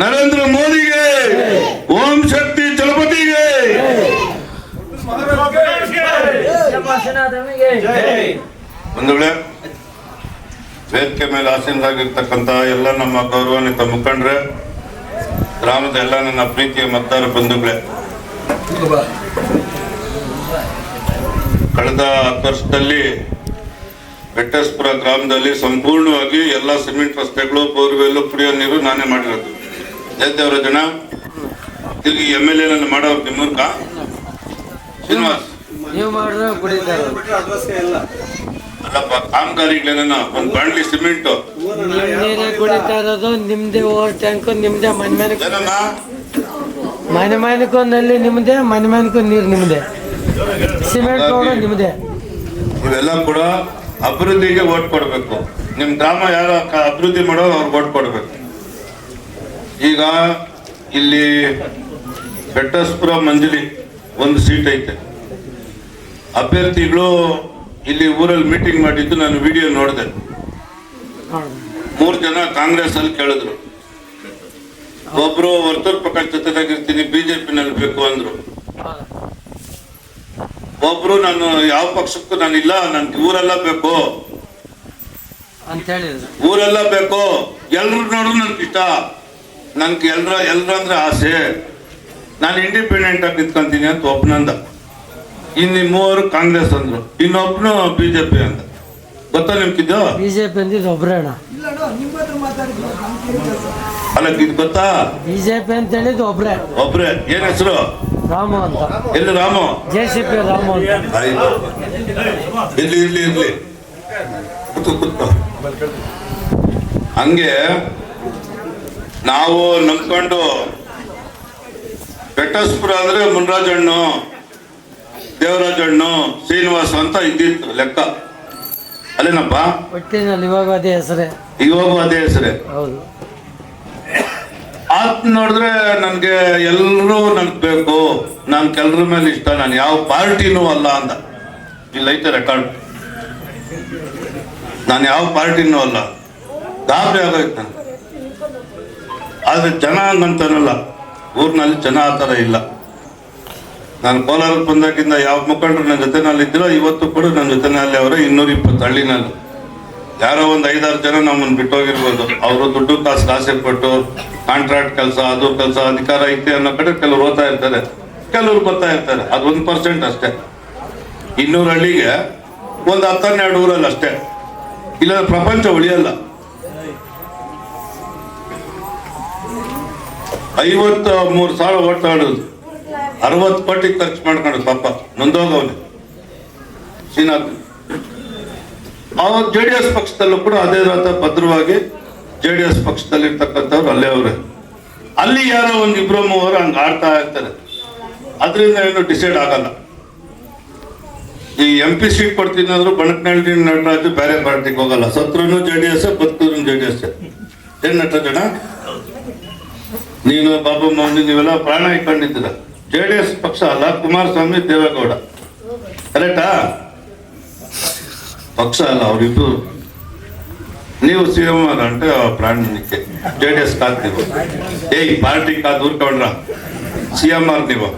ನರೇಂದ್ರ ಮೋದಿಗೆ ಓಂ ಶಕ್ತಿ ಚಲಪತಿಗೆ. ಬಂಧುಗಳೇ ವೇದಿಕೆ ಮೇಲೆ ಆಸೀನರಾಗಿರ್ತಕ್ಕಂಥ ಎಲ್ಲ ನಮ್ಮ ಗೌರವಾನ್ವಿತ ಮುಖಂಡ್ರೆ ಗ್ರಾಮದ ಎಲ್ಲ ನನ್ನ ಪ್ರೀತಿಯ ಮತದಾರ ಬಂಧುಗಳೇ. ಕಳೆದ ಹತ್ತು ವರ್ಷದಲ್ಲಿ ಬೆಟ್ಟಸ್ಪುರ ಗ್ರಾಮದಲ್ಲಿ ಸಂಪೂರ್ಣವಾಗಿ ಎಲ್ಲ ಸಿಮೆಂಟ್ ರಸ್ತೆಗಳು ಬೋರ್ವೆಲ್ ಕುಡಿಯೋ ನೀರು ನಾನೇ ಮಾಡಿರೋದು. ಜಯದೇವರ ಜನ ತಿರುಗಿ ಎಂ ಎಲ್ ಎ ಮಾಡೋರು ನಿಮ್ಮೂರ್ಕ ಶ್ರೀನಿವಾಸ್. ನೀವು ಮಾಡಿದ್ರೆ ಕುಡಿತಾರೆ. ಅಲ್ಲಪ್ಪ ಕಾಮಗಾರಿಗಳೇನ ಒಂದ್ ಬಾಂಡ್ಲಿ ಸಿಮೆಂಟ್. ನೀರೇ ಕುಡಿತಾ ಇರೋದು ನಿಮ್ದೇ ಓವರ್ ಟ್ಯಾಂಕ್ ನಿಮ್ದೇ ಮನೆ ಮನೆ. ಮನೆ ಮನೆಗೂ ನಲ್ಲಿ ನಿಮ್ದೇ ಮನೆ ಮನೆಗೂ ನೀರು ನಿಮ್ದೇ. ಸಿಮೆಂಟ್ ರೋಡು ನಿಮ್ದೇ. ಇವೆಲ್ಲ ಕೂಡ ಅಭಿವೃದ್ಧಿಗೆ ಓಟ್ ಕೊಡ್ಬೇಕು. ನಿಮ್ ಗ್ರಾಮ ಯಾರು ಅಭಿವೃದ್ಧಿ ಮಾಡೋ ಅವ್ರಿಗೆ ಓಟ್ ಕೊಡ್ಬೇಕು. ಈಗ ಇಲ್ಲಿ ಬೆಟ್ಟಸ್ಪುರ ಮಂಜಲಿ ಒಂದು ಸೀಟ್ ಐತೆ. ಅಭ್ಯರ್ಥಿಗಳು ಇಲ್ಲಿ ಊರಲ್ಲಿ ಮೀಟಿಂಗ್ ಮಾಡಿದ್ದು ನಾನು ವಿಡಿಯೋ ನೋಡಿದೆ. ಮೂರು ಜನ ಕಾಂಗ್ರೆಸ್ ಅಲ್ಲಿ ಕೇಳಿದ್ರು. ಒಬ್ರು ವರ್ತೂರ್ ಪ್ರಕಾಶ್ ಜೊತೆದಾಗಿರ್ತೀನಿ ಬಿಜೆಪಿ ನಲ್ಲಿ ಬೇಕು ಅಂದ್ರು. ಒಬ್ರು ನಾನು ಯಾವ ಪಕ್ಷಕ್ಕೂ ನಾನು ಇಲ್ಲ ನನ್ ಊರೆಲ್ಲ ಬೇಕು. ಊರೆಲ್ಲ ಬೇಕು. ಎಲ್ರು ನೋಡ್ರು ನನ್ಗೆ ಇಷ್ಟ. ನನ್ಗೆ ಎಲ್ರ ಎಲ್ರ ಅಂದ್ರೆ ಆಸೆ. ನಾನು ಇಂಡಿಪೆಂಡೆಂಟ್ ಆಗಿ ನಿಂತ್ಕೊಂತೀನಿ ಅಂತ ಒಬ್ಬನಂದ ಇನ್ನು ಮೂವರು ಕಾಂಗ್ರೆಸ್ ಅಂದ್ರು. ಇನ್ನೊಬ್ನು ಬಿಜೆಪಿ ಅಂತ ಗೊತ್ತಾ ನಿಮ್ಗಿದ್ದು ಬಿಜೆಪಿ ಅಂದಿದ್ದು ಒಬ್ರೇ ಅಣ್ಣ. ಅಲ್ಲ ಇದು ಗೊತ್ತಾ? ಬಿಜೆಪಿ ಅಂತ ಹೇಳಿದ್ದು ಒಬ್ರೇ. ಒಬ್ರೆ. ಏನ್ ಹೆಸರು? ರಾಮು ಅಂತ. ಎಲ್ಲಿ Ramu? J C P Ramu ಅಂತ. ಆಯ್ತು. ಇಲ್ಲಿ ಕೂತು ಕೂತು ಹಂಗೆ ನಾವು ನಂಬ್ಕೊಂಡು ಬೆಟ್ಟಸ್ಪುರ ಅಂದ್ರೆ ಮುನ್ರಾಜಣ್ಣು ದೇವರಾಜಣ್ಣು ಶ್ರೀನಿವಾಸ ಅಂತ ಇದ್ದಿತ್ತು ಲೆಕ್ಕ. ಅಲ್ಲೇನಪ್ಪ? ಇವಾಗ ಅದೇ ಹೆಸರೇ. ಇವಾಗೂ ಅದೇ ಹೆಸರೇ. ಹೌದು. ಆತ್ ನೋಡಿದ್ರೆ ನನಗೆ ಎಲ್ಲರೂ ನನ್ಗೆ ಬೇಕು ನನ್ ಕೆಲರ ಮೇಲೆ ಇಷ್ಟ ನಾನು ಯಾವ ಪಾರ್ಟಿನೂ ಅಲ್ಲ ಅಂದ. ಇಲ್ಲೈತೆ ರೆಕಾರ್ಡ್ ನಾನು ಯಾವ ಪಾರ್ಟಿನೂ ಅಲ್ಲ. ಗಾಬರಿ ಆಗೋಯ್ತು ನನ್ಗೆ. ಆದ್ರೆ ಜನ ಅಂತಾನಲ್ಲ ಊರಿನಲ್ಲಿ ಜನ ಆ ಥರ ಇಲ್ಲ. ನಾನು ಕೋಲಾರಕ್ಕೆ ಬಂದಾಗಿಂದ ಯಾವ ಮುಖಂಡರು ನನ್ನ ಜೊತೆನಲ್ಲಿ ಇದ್ರೋ ಇವತ್ತು ಕೂಡ ನನ್ನ ಜೊತೆನಲ್ಲಿ ಅವರೇ ಇನ್ನೂರ ಇಪ್ಪತ್ತು ಹಳ್ಳಿನಲ್ಲಿ ಯಾರೋ ಒಂದು ಐದಾರು ಜನ ನಮ್ಮನ್ನು ಬಿಟ್ಟೋಗಿರ್ಬೋದು. ಅವರು ದುಡ್ಡು ಕಾಸು ಆಸೆ ಪಟ್ಟು ಕಾಂಟ್ರಾಕ್ಟ್ ಕೆಲಸ, ಅದು ಕೆಲಸ, ಅಧಿಕಾರ ಐತೆ ಅನ್ನೋ ಕಡೆ ಕೆಲವ್ರು ಓದ್ತಾ ಇರ್ತಾರೆ. ಕೆಲವರು ಬರ್ತಾ ಇರ್ತಾರೆ. ಅದು ಒಂದು ಪರ್ಸೆಂಟ್ ಅಷ್ಟೇ. ಇನ್ನೂರು ಹಳ್ಳಿಗೆ ಒಂದು ಹತ್ತನ್ನೆರಡು ಊರಲ್ಲಿ ಅಷ್ಟೇ ಇಲ್ಲ, ಪ್ರಪಂಚ ಉಳಿಯಲ್ಲ. ಐವತ್ತ ಮೂರು ಸಾವಿರ ಓಟ್ ಆಡೋದು ಅರವತ್ತು ಕೋಟಿ ಖರ್ಚು ಮಾಡ್ಕೊಂಡು ಪಾಪ, ನೊಂದೋಗವನೆ. ಶ್ರೀನಾಥ್. ಅವಾಗ ಜೆ ಡಿ ಎಸ್ ಪಕ್ಷದಲ್ಲೂ ಕೂಡ ಅದೇ ರಾತ ಭದ್ರವಾಗಿ ಜೆ ಡಿ ಎಸ್ ಪಕ್ಷದಲ್ಲಿ ಇರ್ತಕ್ಕಂಥವ್ರು ಅಲ್ಲೇ ಅವರೇ. ಅಲ್ಲಿ ಯಾರೋ ಒಂದು ಇಬ್ರು ಮೂವರು ಹಂಗೆ ಆಡ್ತಾ ಇರ್ತಾರೆ. ಅದರಿಂದ ಏನು ಡಿಸೈಡ್ ಆಗಲ್ಲ. ಈ ಎಂ ಪಿ ಸೀಟ್ ಕೊಡ್ತೀನಿ ಅಂದ್ರು ನಟರಾಜು ಬೇರೆ ಪಾರ್ಟಿಗೆ ಹೋಗಲ್ಲ. ಸತ್ರನು ಜೆ ಡಿ ಎಸ್ ಬದುಕಿದ್ರು ಜೆ ಡಿ ಎಸ್ ಏನ್ ನಟರಾಜಣ್ಣ? ನೀನು ಬಾಬು ಮೋಹನ್ ನೀವೆಲ್ಲ ಪ್ರಾಣ ಇಟ್ಕೊಂಡಿದ್ದೀರ. ಜೆ ಡಿ ಎಸ್ ಪಕ್ಷ ಅಲ್ಲ ಕುಮಾರಸ್ವಾಮಿ ದೇವೇಗೌಡ. ಕರೆಕ್ಟಾ? ಪಕ್ಷ ಅಲ್ಲ, ಅವರಿಬ್ರು. ನೀವು ಸಿ ಎಂ ಅಲ್ಲ ಅಂತ ಪ್ರಾಣಿಕ್ಕೆ ಜೆ ಡಿ ಎಸ್ ಕಾದ್ ನೀವು. ಏಯ್, ಪಾರ್ಟಿ ಕಾದ್ ಊರ್ಕೊಂಡ್ರ. ಸಿ ಎಂ ಆರ್ ನೀವು.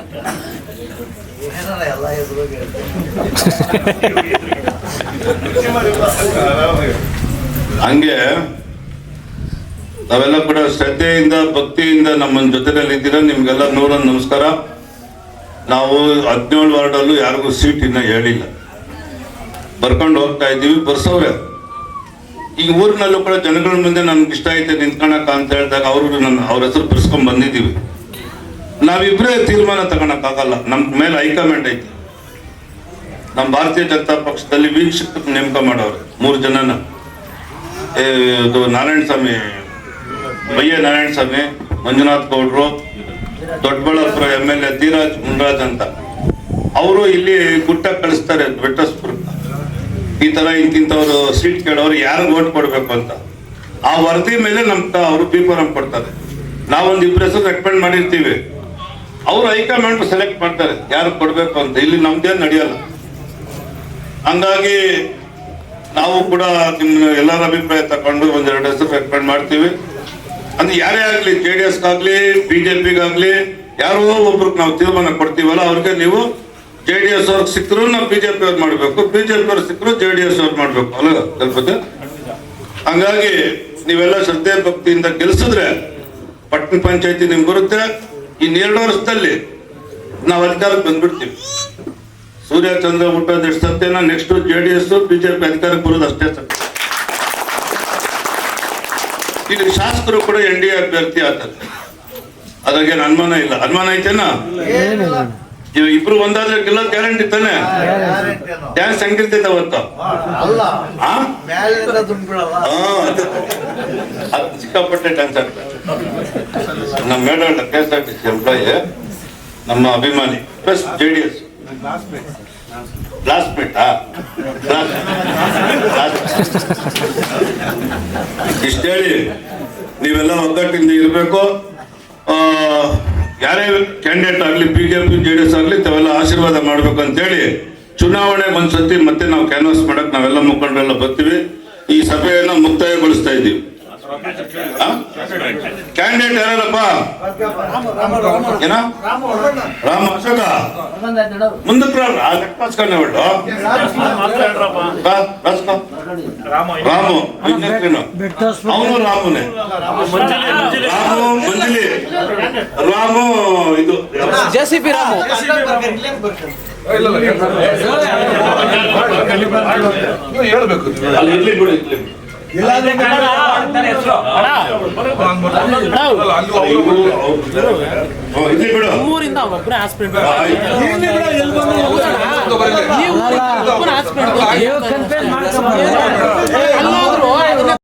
ಹಂಗೆ ನಾವೆಲ್ಲ ಕೂಡ ಶ್ರದ್ಧೆಯಿಂದ, ಭಕ್ತಿಯಿಂದ ನಮ್ಮ ಜೊತೆಯಲ್ಲಿ ಇದ್ದೀರಾ? ನಿಮ್ಗೆಲ್ಲ ನೂರೊಂದು ನಮಸ್ಕಾರ. ನಾವು ಹದಿನೇಳು ವಾರ್ಡಲ್ಲೂ ಯಾರಿಗೂ ಸೀಟ್ ಇನ್ನ ಹೇಳಿಲ್ಲ. ಬರ್ಕೊಂಡು ಹೋಗ್ತಾ ಇದ್ದೀವಿ ಬರ್ಸೋರೆ ಈ ಊರಿನಲ್ಲೂ ಕೂಡ ಜನಗಳ ಮುಂದೆ ನನ್ಗೆ ಇಷ್ಟ ಐತೆ ನಿಂತ್ಕೊಳಕ ಅಂತ ಹೇಳಿದಾಗ ಅವರು ನನ್ನ, ಅವ್ರ ಹೆಸರು ಬಿರ್ಸ್ಕೊಂಡ್ ಬಂದಿದ್ದೀವಿ. ನಾವಿಬ್ಬರೇ ತೀರ್ಮಾನ ತಗೊಳಕ್ಕಾಗಲ್ಲ. ನಮ್ ಮೇಲೆ ಹೈಕಮಾಂಡ್ ಐತಿ. ನಮ್ಮ ಭಾರತೀಯ ಜನತಾ ಪಕ್ಷದಲ್ಲಿ ವೀಕ್ಷಕ ನೇಮಕ ಮಾಡೋರು ಮೂರು ಜನನ. ನಾರಾಯಣ ಸ್ವಾಮಿ ಬಯ್ಯ ನಾರಾಯಣ ಸ್ವಾಮಿ, ಮಂಜುನಾಥ್ ಗೌಡ್ರು, Doddaballapura M L A Dheeraj Munraj ಅಂತ. ಅವರು ಇಲ್ಲಿ ಗುಟ್ಟ ಕಳಿಸ್ತಾರೆ ಬೆಟ್ಟಸ್ಪುರ ಈ ತರ ಇಂತಿಂತವ್ರು ಸೀಟ್ ಕೇಳೋರು ಯಾರು ಓಟ್ ಕೊಡ್ಬೇಕು ಅಂತ. ಆ ವರದಿ ಮೇಲೆ ನಮ್ ಅವರು ಪೀಪರಂ ಕೊಡ್ತಾರೆ. ನಾವೊಂದು ಇಬ್ಬರ ಹೆಸರು ರೆಕಮೆಂಡ್ ಮಾಡಿರ್ತೀವಿ. ಅವ್ರು ಹೈಕಮಾಂಡ್ ಸೆಲೆಕ್ಟ್ ಮಾಡ್ತಾರೆ ಯಾರು ಕೊಡ್ಬೇಕು ಅಂತ. ಇಲ್ಲಿ ನಮ್ದೇನು ನಡೆಯಲ್ಲ. ಹಂಗಾಗಿ ನಾವು ಕೂಡ ನಿಮ್ಮ ಎಲ್ಲರ ಅಭಿಪ್ರಾಯ ತಕೊಂಡು ಒಂದೆರಡು ಹೆಸರು ರೆಕಮೆಂಡ್ ಮಾಡ್ತೀವಿ. ಅಂದ್ರೆ ಯಾರೇ ಆಗ್ಲಿ ಜೆ ಡಿ ಎಸ್ ಆಗ್ಲಿ ಬಿಜೆಪಿಗಾಗ್ಲಿ ಯಾರೋ ಒಬ್ರಿಗೆ ನಾವು ತೀರ್ಮಾನ ಕೊಡ್ತೀವಲ್ಲ, ಅವ್ರಿಗೆ ನೀವು ಜೆ ಡಿ ಎಸ್ ಅವ್ರಿಗೆ ಸಿಕ್ಕರು ನಾವು ಬಿಜೆಪಿ ಅವ್ರು ಮಾಡ್ಬೇಕು. ಬಿಜೆಪಿ ಅವ್ರು ಸಿಕ್ಕರು ಜೆ ಡಿ ಎಸ್ ಅವ್ರು ಮಾಡ್ಬೇಕು. ಅಲ್ಲ ಸ್ವಲ್ಪ ಹಂಗಾಗಿ ನೀವೆಲ್ಲ ಶ್ರದ್ಧೆ ಭಕ್ತಿಯಿಂದ ಗೆಲ್ಸಿದ್ರೆ ಪಟ್ಟಣ ಪಂಚಾಯತಿ ನಿಮ್ಗೆ ಬರುತ್ತೆ. ಇನ್ನೆರಡು ವರ್ಷದಲ್ಲಿ ನಾವು ಅಧಿಕಾರಕ್ಕೆ ಬಂದ್ಬಿಡ್ತೀವಿ. ಸೂರ್ಯ ಚಂದ್ರ ಹುಟ್ಟೋದು ಎಷ್ಟು ಸತ್ಯನ next J D S BJP ಅಧಿಕಾರಕ್ಕೆ ಬರೋದು ಅಷ್ಟೇ ಸತ್ಯ. ಇಲ್ಲಿ ಶಾಸಕರು ಕೂಡ ಎನ್ ಡಿ ಎ ಅಭ್ಯರ್ಥಿ ಆಗ್ತಾರೆ. ಅದ್ರಾಗೇನು ಅನುಮಾನ ಇಲ್ಲ. ಅನುಮಾನ ಐತೇನಾ? ಏನಿಲ್ಲ. ಇವ್ ಇಬ್ರು ಒಂದಾದ್ರೆ ಗೆಲ್ಲೋದ್ ಗ್ಯಾರಂಟಿ ತಾನೆ? ಡ್ಯಾನ್ಸ್ ಹೆಂಗಿರ್ತೈತೆ ಅವತ್ತು? ಸಿಕ್ಕಾಪಟ್ಟೆ ಡ್ಯಾನ್ಸ್ ಆಗ್ತಾರೆ ನಮ್ಮ madam K S R T C employee ನಮ್ಮ ಅಭಿಮಾನಿ ಪ್ಲಸ್ ಜೆ ಡಿ ಎಸ್ ಕ್ಲಾಸ್ಮೇಟಾ ಇಷ್ಟು ಹೇಳಿ ನೀವೆಲ್ಲ ಒಗ್ಗಟ್ಟಿಂದ ಇರಬೇಕು. ಯಾರೇ ಕ್ಯಾಂಡಿಡೇಟ್ ಆಗಲಿ B J P J D S ಆಗಲಿ, ತಾವೆಲ್ಲ ಆಶೀರ್ವಾದ ಮಾಡ್ಬೇಕು ಅಂತೇಳಿ ಚುನಾವಣೆಗೆ ಒಂದ್ಸತಿ ಮತ್ತೆ ನಾವು ಕ್ಯಾನ್ವಾಸ್ ಮಾಡಕ್ಕೆ ನಾವೆಲ್ಲ ಮುಖಂಡರೆಲ್ಲ ಬರ್ತೀವಿ. ಈ ಸಭೆಯನ್ನು ಮುಕ್ತಾಯಗೊಳಿಸ್ತಾ ಇದ್ದೀವಿ. ಕ್ಯಾಂಡಿಡೇಟ್ ಯಾರಪ್ಪ ಏನ? ರಾಮ ಅಶೋಕ? ಮುಂದಕ್ಕೆ ರಾಮು ಅವನು ರಾಮುನೆ. ರಾಮು ಮಂಜಲಿ. ರಾಮು ಇದು. J C P Ramu. ಹೇಳ್ಬೇಕು. ಅಲ್ಲಿ ಇರ್ಲಿ ಬಿಡು. ಊರಿಂದ ಒಬ್ಬರೇ. ನೀವು ಕನ್ಫ್ಯೂಸ್ ಮಾಡ್ಕೊಬಾರ್ದು